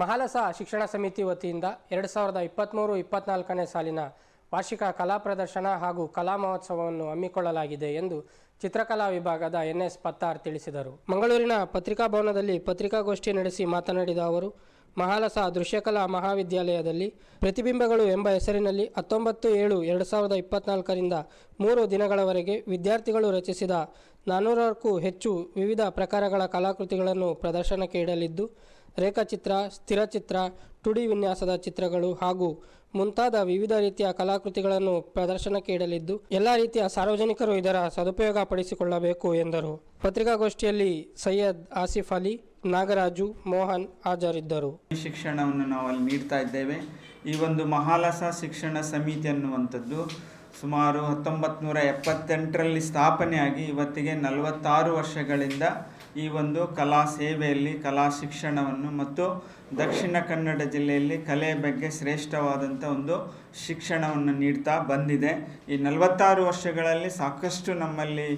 ಮಹಾಲಸ ಶಿಕ್ಷಣ ಸಮಿತಿ ವತಿಯಿಂದ ಎರಡು ಸಾವಿರದ ಇಪ್ಪತ್ತ್ಮೂರು ಇಪ್ಪತ್ನಾಲ್ಕನೇ ಸಾಲಿನ ವಾರ್ಷಿಕ ಕಲಾ ಪ್ರದರ್ಶನ ಹಾಗೂ ಕಲಾ ಮಹೋತ್ಸವವನ್ನು ಹಮ್ಮಿಕೊಳ್ಳಲಾಗಿದೆ ಎಂದು ಚಿತ್ರಕಲಾ ವಿಭಾಗದ ಎನ್ಎಸ್ ಪತ್ತಾರ್ ತಿಳಿಸಿದರು. ಮಂಗಳೂರಿನ ಪತ್ರಿಕಾ ಭವನದಲ್ಲಿ ಪತ್ರಿಕಾಗೋಷ್ಠಿ ನಡೆಸಿ ಮಾತನಾಡಿದ ಅವರು, ಮಹಾಲಸ ದೃಶ್ಯಕಲಾ ಮಹಾವಿದ್ಯಾಲಯದಲ್ಲಿ ಪ್ರತಿಬಿಂಬಗಳು ಎಂಬ ಹೆಸರಿನಲ್ಲಿ ಹತ್ತೊಂಬತ್ತು ಏಳು ಎರಡು ಸಾವಿರದ ಇಪ್ಪತ್ತ್ನಾಲ್ಕರಿಂದ ಮೂರು ದಿನಗಳವರೆಗೆ ವಿದ್ಯಾರ್ಥಿಗಳು ರಚಿಸಿದ ನಾನ್ನೂರಕ್ಕೂ ಹೆಚ್ಚು ವಿವಿಧ ಪ್ರಕಾರಗಳ ಕಲಾಕೃತಿಗಳನ್ನು ಪ್ರದರ್ಶನಕ್ಕೆ ಇಡಲಿದ್ದು ರೇಖಾಚಿತ್ರ, ಸ್ಥಿರಚಿತ್ರ, ಟುಡಿ ವಿನ್ಯಾಸದ ಚಿತ್ರಗಳು ಹಾಗೂ ಮುಂತಾದ ವಿವಿಧ ರೀತಿಯ ಕಲಾಕೃತಿಗಳನ್ನು ಪ್ರದರ್ಶನಕ್ಕೆ ಇಡಲಿದ್ದು, ಎಲ್ಲ ರೀತಿಯ ಸಾರ್ವಜನಿಕರು ಇದರ ಸದುಪಯೋಗ ಪಡಿಸಿಕೊಳ್ಳಬೇಕು ಎಂದರು. ಪತ್ರಿಕಾಗೋಷ್ಠಿಯಲ್ಲಿ ಸೈಯದ್ ಆಸಿಫ್ ಅಲಿ, ನಾಗರಾಜು, ಮೋಹನ್ ಹಾಜರಿದ್ದರು. ಶಿಕ್ಷಣವನ್ನು ನಾವು ಅಲ್ಲಿ ನೀಡ್ತಾ ಇದ್ದೇವೆ. ಈ ಒಂದು ಮಹಾಲಸ ಶಿಕ್ಷಣ ಸಮಿತಿ ಅನ್ನುವಂಥದ್ದು ಸುಮಾರು ಹತ್ತೊಂಬತ್ತು ನೂರ ಎಪ್ಪತ್ತೆಂಟರಲ್ಲಿ ಸ್ಥಾಪನೆಯಾಗಿ ಇವತ್ತಿಗೆ ನಲವತ್ತಾರು ವರ್ಷಗಳಿಂದ ಈ ಒಂದು ಕಲಾ ಸೇವೆಯಲ್ಲಿ ಕಲಾ ಶಿಕ್ಷಣವನ್ನು ಮತ್ತು ದಕ್ಷಿಣ ಕನ್ನಡ ಜಿಲ್ಲೆಯಲ್ಲಿ ಕಲೆ ಬಗ್ಗೆ ಶ್ರೇಷ್ಠವಾದಂಥ ಒಂದು ಶಿಕ್ಷಣವನ್ನು ನೀಡ್ತಾ ಬಂದಿದೆ. ಈ ನಲವತ್ತಾರು ವರ್ಷಗಳಲ್ಲಿ ಸಾಕಷ್ಟು ನಮ್ಮಲ್ಲಿ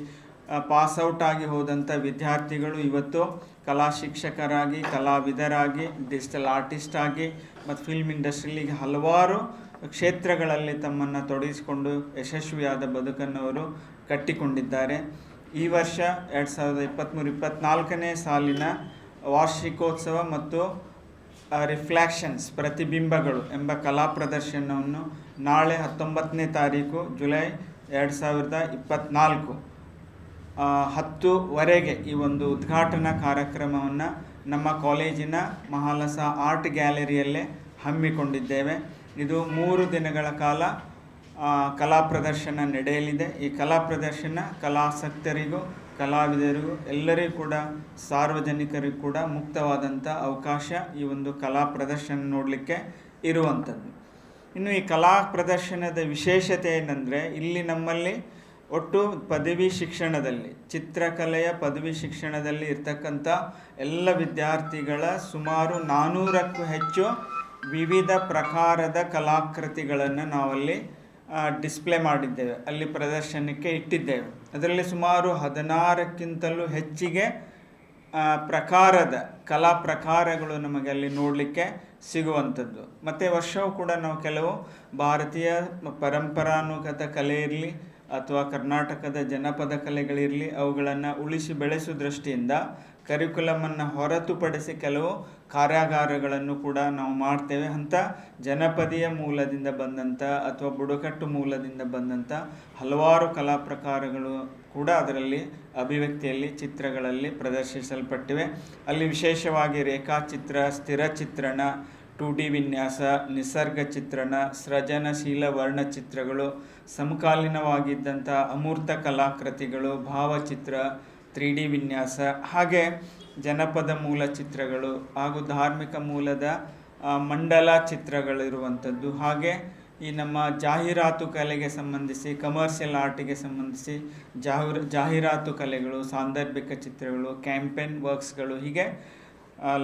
ಪಾಸ್ ಔಟ್ ಆಗಿ ಹೋದಂಥ ವಿದ್ಯಾರ್ಥಿಗಳು ಇವತ್ತು ಕಲಾ ಶಿಕ್ಷಕರಾಗಿ, ಕಲಾವಿದರಾಗಿ, ಡಿಜಿಟಲ್ ಆರ್ಟಿಸ್ಟ್ ಆಗಿ ಮತ್ತು ಫಿಲ್ಮ್ ಇಂಡಸ್ಟ್ರಿಯಲ್ಲಿ ಹಲವಾರು ಕ್ಷೇತ್ರಗಳಲ್ಲಿ ತಮ್ಮನ್ನು ತೊಡಗಿಸಿಕೊಂಡು ಯಶಸ್ವಿಯಾದ ಬದುಕನ್ನು ಅವರು ಕಟ್ಟಿಕೊಂಡಿದ್ದಾರೆ. ಈ ವರ್ಷ ಎರಡು ಸಾವಿರದ ಇಪ್ಪತ್ತ್ಮೂರು ಇಪ್ಪತ್ತ್ನಾಲ್ಕನೇ ಸಾಲಿನ ವಾರ್ಷಿಕೋತ್ಸವ ಮತ್ತು ರಿಫ್ಲ್ಯಾಕ್ಷನ್ಸ್ ಪ್ರತಿಬಿಂಬಗಳು ಎಂಬ ಕಲಾ ಪ್ರದರ್ಶನವನ್ನು ನಾಳೆ ಹತ್ತೊಂಬತ್ತನೇ ತಾರೀಕು ಜುಲೈ ಎರಡು ಸಾವಿರದ ಇಪ್ಪತ್ತ್ನಾಲ್ಕು ಹತ್ತುವರೆಗೆ ಈ ಒಂದು ಉದ್ಘಾಟನಾ ಕಾರ್ಯಕ್ರಮವನ್ನು ನಮ್ಮ ಕಾಲೇಜಿನ ಮಹಾಲಸ ಆರ್ಟ್ ಗ್ಯಾಲರಿಯಲ್ಲೇ ಹಮ್ಮಿಕೊಂಡಿದ್ದೇವೆ. ಇದು ಮೂರು ದಿನಗಳ ಕಾಲ ಕಲಾ ಪ್ರದರ್ಶನ ನಡೆಯಲಿದೆ. ಈ ಕಲಾ ಪ್ರದರ್ಶನ ಕಲಾಸಕ್ತರಿಗೂ, ಕಲಾವಿದರಿಗೂ, ಎಲ್ಲರಿಗೂ ಕೂಡ, ಸಾರ್ವಜನಿಕರಿಗೂ ಕೂಡ ಮುಕ್ತವಾದಂಥ ಅವಕಾಶ ಈ ಒಂದು ಕಲಾ ಪ್ರದರ್ಶನ ನೋಡಲಿಕ್ಕೆ ಇರುವಂಥದ್ದು ಇನ್ನು ಈ ಕಲಾ ಪ್ರದರ್ಶನದ ವಿಶೇಷತೆ ಏನಂದರೆ, ಇಲ್ಲಿ ನಮ್ಮಲ್ಲಿ ಒಟ್ಟು ಪದವಿ ಶಿಕ್ಷಣದಲ್ಲಿ, ಚಿತ್ರಕಲೆಯ ಪದವಿ ಶಿಕ್ಷಣದಲ್ಲಿ ಇರ್ತಕ್ಕಂಥ ಎಲ್ಲ ವಿದ್ಯಾರ್ಥಿಗಳ ಸುಮಾರು ನಾನ್ನೂರಕ್ಕೂ ಹೆಚ್ಚು ವಿವಿಧ ಪ್ರಕಾರದ ಕಲಾಕೃತಿಗಳನ್ನು ನಾವಲ್ಲಿ ಡಿಸ್ಪ್ಲೇ ಮಾಡಿದ್ದೇವೆ. ಅಲ್ಲಿ ಪ್ರದರ್ಶನಕ್ಕೆ ಇಟ್ಟಿದ್ದೇವೆ. ಅದರಲ್ಲಿ ಸುಮಾರು ಹದಿನಾರಕ್ಕಿಂತಲೂ ಹೆಚ್ಚಿಗೆ ಪ್ರಕಾರದ ಕಲಾ ಪ್ರಕಾರಗಳು ನಮಗೆ ಅಲ್ಲಿ ನೋಡಲಿಕ್ಕೆ ಸಿಗುವಂಥದ್ದು. ಮತ್ತು ವರ್ಷವೂ ಕೂಡ ನಾವು ಕೆಲವು ಭಾರತೀಯ ಪರಂಪರಾನುಗತ ಕಲೆ ಇರಲಿ, ಅಥವಾ ಕರ್ನಾಟಕದ ಜನಪದ ಕಲೆಗಳಿರಲಿ, ಅವುಗಳನ್ನು ಉಳಿಸಿ ಬೆಳೆಸುವ ದೃಷ್ಟಿಯಿಂದ ಕರಿಕ್ಯುಲಮನ್ನು ಹೊರತುಪಡಿಸಿ ಕೆಲವು ಕಾರ್ಯಾಗಾರಗಳನ್ನು ಕೂಡ ನಾವು ಮಾಡ್ತೇವೆ. ಅಂತ ಜನಪದೀಯ ಮೂಲದಿಂದ ಬಂದಂಥ ಅಥವಾ ಬುಡಕಟ್ಟು ಮೂಲದಿಂದ ಬಂದಂಥ ಹಲವಾರು ಕಲಾ ಪ್ರಕಾರಗಳು ಕೂಡ ಅದರಲ್ಲಿ ಅಭಿವ್ಯಕ್ತಿಯಲ್ಲಿ, ಚಿತ್ರಗಳಲ್ಲಿ ಪ್ರದರ್ಶಿಸಲ್ಪಟ್ಟಿವೆ. ಅಲ್ಲಿ ವಿಶೇಷವಾಗಿ ರೇಖಾಚಿತ್ರ ಸ್ಥಿರ ಚಿತ್ರಣ ಟು ಡಿ ವಿನ್ಯಾಸ, ನಿಸರ್ಗ ಚಿತ್ರಣ, ಸೃಜನಶೀಲ ವರ್ಣಚಿತ್ರಗಳು, ಸಮಕಾಲೀನವಾಗಿದ್ದಂಥ ಅಮೂರ್ತ ಕಲಾಕೃತಿಗಳು, ಭಾವಚಿತ್ರ ತ್ರೀ ಡಿ ವಿನ್ಯಾಸ. ಹಾಗೆ ಜನಪದ ಮೂಲ ಚಿತ್ರಗಳು ಹಾಗೂ ಧಾರ್ಮಿಕ ಮೂಲದ ಮಂಡಲ ಚಿತ್ರಗಳಿರುವಂಥದ್ದು. ಹಾಗೆ ಈ ನಮ್ಮ ಜಾಹೀರಾತು ಕಲೆಗೆ ಸಂಬಂಧಿಸಿ ಕಮರ್ಷಿಯಲ್ ಆರ್ಟಿಗೆ ಸಂಬಂಧಿಸಿ ಜಾಹಿರ್ ಜಾಹೀರಾತು ಕಲೆಗಳು, ಸಾಂದರ್ಭಿಕ ಚಿತ್ರಗಳು ಕ್ಯಾಂಪೇನ್ ವರ್ಕ್ಸ್ಗಳು ಹೀಗೆ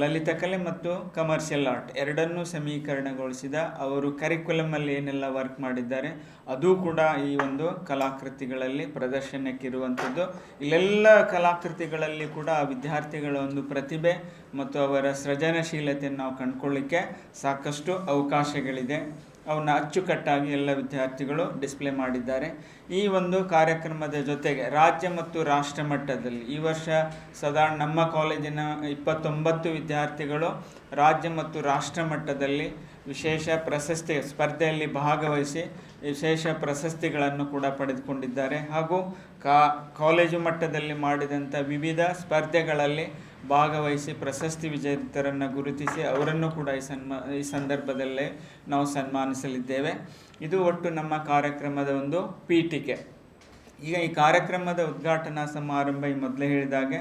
ಲಲಿತ ಕಲೆ ಮತ್ತು ಕಮರ್ಷಿಯಲ್ ಆರ್ಟ್ ಎರಡನ್ನೂ ಸಮೀಕರಣಗೊಳಿಸಿದ ಅವರು ಕರಿಕ್ಯುಲಮಲ್ಲಿ ಏನೆಲ್ಲ ವರ್ಕ್ ಮಾಡಿದ್ದಾರೆ, ಅದು ಕೂಡ ಈ ಒಂದು ಕಲಾಕೃತಿಗಳಲ್ಲಿ ಪ್ರದರ್ಶನಕ್ಕಿರುವಂಥದ್ದು. ಇಲ್ಲೆಲ್ಲ ಕಲಾಕೃತಿಗಳಲ್ಲಿ ಕೂಡ ವಿದ್ಯಾರ್ಥಿಗಳ ಒಂದು ಪ್ರತಿಭೆ ಮತ್ತು ಅವರ ಸೃಜನಶೀಲತೆಯನ್ನು ನಾವು ಕಂಡುಕೊಳ್ಳಿಕ್ಕೆ ಸಾಕಷ್ಟು ಅವಕಾಶಗಳಿದೆ. ಅವನ್ನ ಅಚ್ಚುಕಟ್ಟಾಗಿ ಎಲ್ಲ ವಿದ್ಯಾರ್ಥಿಗಳು ಡಿಸ್ಪ್ಲೇ ಮಾಡಿದ್ದಾರೆ. ಈ ಒಂದು ಕಾರ್ಯಕ್ರಮದ ಜೊತೆಗೆ ರಾಜ್ಯ ಮತ್ತು ರಾಷ್ಟ್ರ ಮಟ್ಟದಲ್ಲಿ ಈ ವರ್ಷ ಸಾಧಾರಣ ನಮ್ಮ ಕಾಲೇಜಿನ ಇಪ್ಪತ್ತೊಂಬತ್ತು ವಿದ್ಯಾರ್ಥಿಗಳು ರಾಜ್ಯ ಮತ್ತು ರಾಷ್ಟ್ರ ಮಟ್ಟದಲ್ಲಿ ವಿಶೇಷ ಪ್ರಶಸ್ತಿ ಸ್ಪರ್ಧೆಯಲ್ಲಿ ಭಾಗವಹಿಸಿ ವಿಶೇಷ ಪ್ರಶಸ್ತಿಗಳನ್ನು ಕೂಡ ಪಡೆದುಕೊಂಡಿದ್ದಾರೆ. ಹಾಗೂ ಕಾ, ಕಾಲೇಜು ಮಟ್ಟದಲ್ಲಿ ಮಾಡಿದಂಥ ವಿವಿಧ ಸ್ಪರ್ಧೆಗಳಲ್ಲಿ ಭಾಗವಹಿಸಿ ಪ್ರಶಸ್ತಿ ವಿಜೇತರನ್ನು ಗುರುತಿಸಿ ಅವರನ್ನು ಕೂಡ ಈ ಸನ್ಮಾ, ಈ ಸಂದರ್ಭದಲ್ಲೇ ನಾವು ಸನ್ಮಾನಿಸಲಿದ್ದೇವೆ. ಇದು ಒಟ್ಟು ನಮ್ಮ ಕಾರ್ಯಕ್ರಮದ ಒಂದು ಪೀಠಿಕೆ. ಈಗ ಈ ಕಾರ್ಯಕ್ರಮದ ಉದ್ಘಾಟನಾ ಸಮಾರಂಭ ಈ ಮೊದಲೇ ಹೇಳಿದಾಗೆ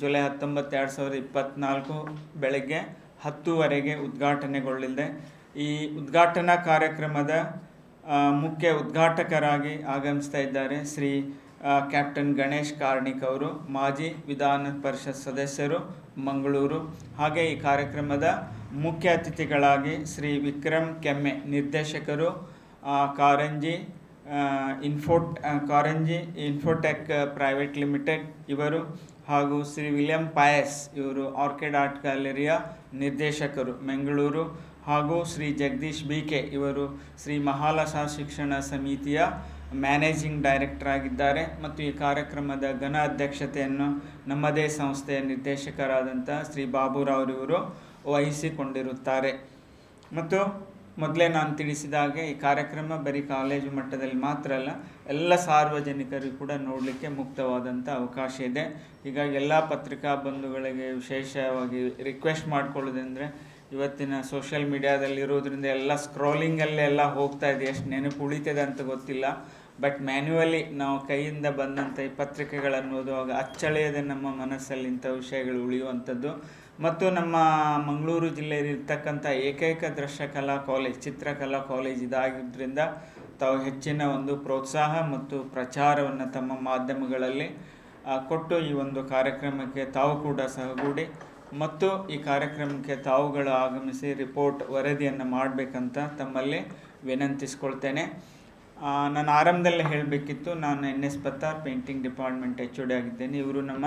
ಜುಲೈ ಹತ್ತೊಂಬತ್ತು ಎರಡು ಸಾವಿರದ ಇಪ್ಪತ್ತ್ನಾಲ್ಕು ಬೆಳಗ್ಗೆ ಹತ್ತುವರೆಗೆ ಉದ್ಘಾಟನೆಗೊಳ್ಳಲಿದೆ. ಈ ಉದ್ಘಾಟನಾ ಕಾರ್ಯಕ್ರಮದ ಮುಖ್ಯ ಉದ್ಘಾಟಕರಾಗಿ ಆಗಮಿಸ್ತಾ ಇದ್ದಾರೆ ಶ್ರೀ ಕ್ಯಾಪ್ಟನ್ ಗಣೇಶ್ ಕಾರ್ಣಿಕ್ ಅವರು, ಮಾಜಿ ವಿಧಾನ ಪರಿಷತ್ ಸದಸ್ಯರು, ಮಂಗಳೂರು. ಹಾಗೆ ಈ ಕಾರ್ಯಕ್ರಮದ ಮುಖ್ಯ ಅತಿಥಿಗಳಾಗಿ ಶ್ರೀ ವಿಕ್ರಮ್ ಕೆಮ್ಮೆ ನಿರ್ದೇಶಕರು ಕಾರಂಜಿ ಇನ್ಫೋಟ್ ಕಾರಂಜಿ ಇನ್ಫೋಟೆಕ್ ಪ್ರೈವೇಟ್ ಲಿಮಿಟೆಡ್ ಇವರು ಹಾಗೂ ಶ್ರೀ ವಿಲಿಯಂ ಪಾಯಸ್ ಇವರು ಆರ್ಕಿಡ್ ಆರ್ಟ್ ಗ್ಯಾಲರಿಯ ನಿರ್ದೇಶಕರು ಬೆಂಗಳೂರು ಹಾಗೂ ಶ್ರೀ ಜಗದೀಶ್ ಬಿ ಕೆ ಇವರು ಶ್ರೀ ಮಹಾಲಸ ಶಿಕ್ಷಣ ಸಮಿತಿಯ ಮ್ಯಾನೇಜಿಂಗ್ ಡೈರೆಕ್ಟರ್ ಆಗಿದ್ದಾರೆ ಮತ್ತು ಈ ಕಾರ್ಯಕ್ರಮದ ಘನ ಅಧ್ಯಕ್ಷತೆಯನ್ನು ನಮ್ಮದೇ ಸಂಸ್ಥೆಯ ನಿರ್ದೇಶಕರಾದಂಥ ಶ್ರೀ ಬಾಬುರಾವ್ ಇವರು ವಹಿಸಿಕೊಂಡಿರುತ್ತಾರೆ. ಮತ್ತು ಮೊದಲೇ ನಾನು ತಿಳಿಸಿದ ಹಾಗೆ ಈ ಕಾರ್ಯಕ್ರಮ ಬರೀ ಕಾಲೇಜು ಮಟ್ಟದಲ್ಲಿ ಮಾತ್ರ ಅಲ್ಲ, ಎಲ್ಲ ಸಾರ್ವಜನಿಕರಿಗೂ ಕೂಡ ನೋಡಲಿಕ್ಕೆ ಮುಕ್ತವಾದಂಥ ಅವಕಾಶ ಇದೆ. ಹೀಗಾಗಿ ಎಲ್ಲ ಪತ್ರಿಕಾ ಬಂಧುಗಳಿಗೆ ವಿಶೇಷವಾಗಿ ರಿಕ್ವೆಸ್ಟ್ ಮಾಡ್ಕೊಳ್ಳೋದಂದರೆ ಇವತ್ತಿನ ಸೋಷಿಯಲ್ ಮೀಡಿಯಾದಲ್ಲಿ ಇರೋದ್ರಿಂದ ಎಲ್ಲ ಸ್ಕ್ರೋಲಿಂಗಲ್ಲೇ ಎಲ್ಲ ಹೋಗ್ತಾ ಇದೆ ಎಷ್ಟು ನೆನಪು ಉಳಿತದೆ ಅಂತ ಗೊತ್ತಿಲ್ಲ. ಬಟ್ ಮ್ಯಾನ್ಯುವಲಿ ನಾವು ಕೈಯಿಂದ ಬಂದಂಥ ಈ ಪತ್ರಿಕೆಗಳನ್ನೋದು, ಆಗ ಅಚ್ಚಳಿಯದೆ ನಮ್ಮ ಮನಸ್ಸಲ್ಲಿ ಇಂಥ ವಿಷಯಗಳು ಉಳಿಯುವಂಥದ್ದು. ಮತ್ತು ನಮ್ಮ ಮಂಗಳೂರು ಜಿಲ್ಲೆಯಲ್ಲಿರ್ತಕ್ಕಂಥ ಏಕೈಕ ದೃಶ್ಯಕಲಾ ಕಾಲೇಜ್ ಚಿತ್ರಕಲಾ ಕಾಲೇಜ್ ಇದಾಗಿದ್ದರಿಂದ ತಾವು ಹೆಚ್ಚಿನ ಒಂದು ಪ್ರೋತ್ಸಾಹ ಮತ್ತು ಪ್ರಚಾರವನ್ನು ತಮ್ಮ ಮಾಧ್ಯಮಗಳಲ್ಲಿ ಕೊಟ್ಟು ಈ ಒಂದು ಕಾರ್ಯಕ್ರಮಕ್ಕೆ ತಾವು ಕೂಡ ಸಹಗೂಡಿ ಮತ್ತು ಈ ಕಾರ್ಯಕ್ರಮಕ್ಕೆ ತಾವುಗಳು ಆಗಮಿಸಿ ರಿಪೋರ್ಟ್ ವರದಿಯನ್ನು ಮಾಡಬೇಕಂತ ತಮ್ಮಲ್ಲಿ ವಿನಂತಿಸ್ಕೊಳ್ತೇನೆ. ನಾನು ಆರಂಭದಲ್ಲಿ ಹೇಳಬೇಕಿತ್ತು. ನಾನು N S Pattar painting department H ಆಗಿದ್ದೇನೆ. ಇವರು ನಮ್ಮ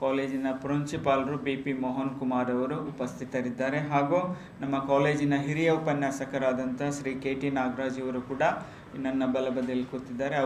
ಕಾಲೇಜಿನ ಪ್ರಿನ್ಸಿಪಾಲರು ಬಿ ಪಿ ಮೋಹನ್ ಕುಮಾರ್ ಅವರು ಉಪಸ್ಥಿತರಿದ್ದಾರೆ. ಹಾಗೂ ನಮ್ಮ ಕಾಲೇಜಿನ ಹಿರಿಯ ಉಪನ್ಯಾಸಕರಾದಂಥ ಶ್ರೀ ಕೆ ಟಿ ನಾಗರಾಜ್ ಇವರು ಕೂಡ ನನ್ನ ಬಲಬದಿಯಲ್ಲಿ ಕೂತಿದ್ದಾರೆ.